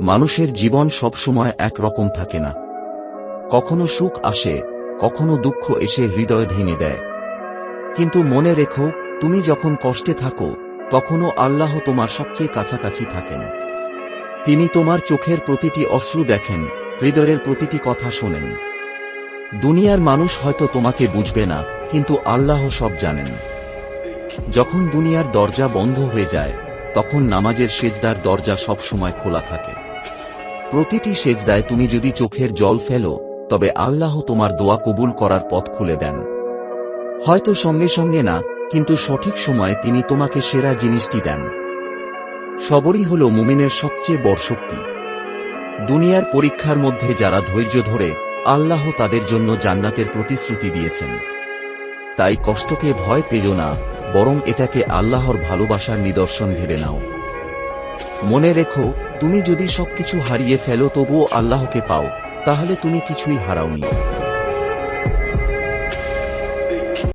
মানুষের জীবন সবসময় একরকম থাকে না। কখনো সুখ আসে, কখনো দুঃখ এসে হৃদয় ভেঙে দেয়। কিন্তু মনে রেখো, তুমি যখন কষ্টে থাকো, তখনও আল্লাহ তোমার সবচেয়ে কাছাকাছি থাকেন। তিনি তোমার চোখের প্রতিটি অশ্রু দেখেন, হৃদয়ের প্রতিটি কথা শোনেন। দুনিয়ার মানুষ হয়তো তোমাকে বুঝবে না, কিন্তু আল্লাহ সব জানেন। যখন দুনিয়ার দরজা বন্ধ হয়ে যায়, তখন নামাজের সেজদার দরজা সব সময় খোলা থাকে। প্রতিটি সেজদায় তুমি যদি চোখের জল ফেলো, তবে আল্লাহ তোমার দোয়া কবুল করার পথ খুলে দেন। হয়তো সঙ্গে সঙ্গে না, কিন্তু সঠিক সময়ে তিনি তোমাকে সেরা জিনিসটি দেন। সবরই হল মুমিনের সবচেয়ে বড় শক্তি। দুনিয়ার পরীক্ষার মধ্যে যারা ধৈর্য ধরে, আল্লাহ তাদের জন্য জান্নাতের প্রতিশ্রুতি দিয়েছেন। তাই কষ্টকে ভয় পেও না, বরং এটাকে আল্লাহর ভালোবাসার নিদর্শন ভেবে নাও। মনে রেখো তুমি যদি সবকিছু হারিয়ে ফেলো তবুও আল্লাহকে পাও তাহলে তুমি কিছুই হারাওনি।